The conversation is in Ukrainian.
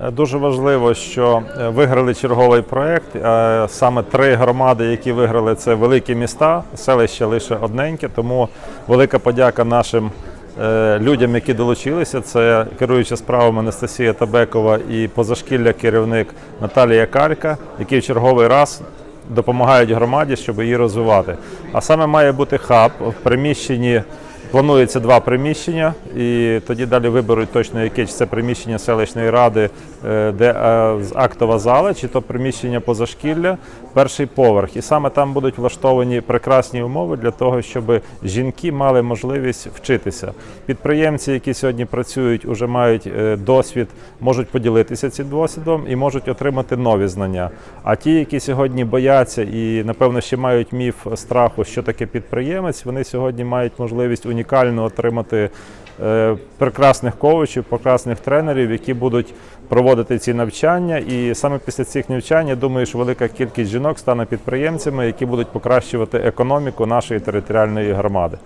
Дуже важливо, що е, виграли черговий проєкт. Е, Саме три громади, які виграли, це великі міста, селище лише одненьке. Тому велика подяка нашим е, людям, які долучилися. Це керуюча справами Анастасія Табекова і позашкілля керівник Наталія Калька, які в черговий раз допомагають громаді, щоб її розвивати. А саме має бути хаб в приміщенні. Планується два приміщення, і тоді далі виберуть точно яке чи це приміщення селищної ради, е, де е, актова зала, чи то приміщення позашкілля, перший поверх. І саме там будуть влаштовані прекрасні умови для того, щоб жінки мали можливість вчитися. Підприємці, які сьогодні працюють, вже мають е, досвід, можуть поділитися цим досвідом і можуть отримати нові знання. А ті, які сьогодні бояться і напевно ще мають міф страху, що таке підприємець, вони сьогодні мають можливість унікально отримати е, прекрасних коучів, прекрасних тренерів, які будуть проводити ці навчання. І саме після цих навчань я думаю, що велика кількість жінок стане підприємцями, які будуть покращувати економіку нашої територіальної громади.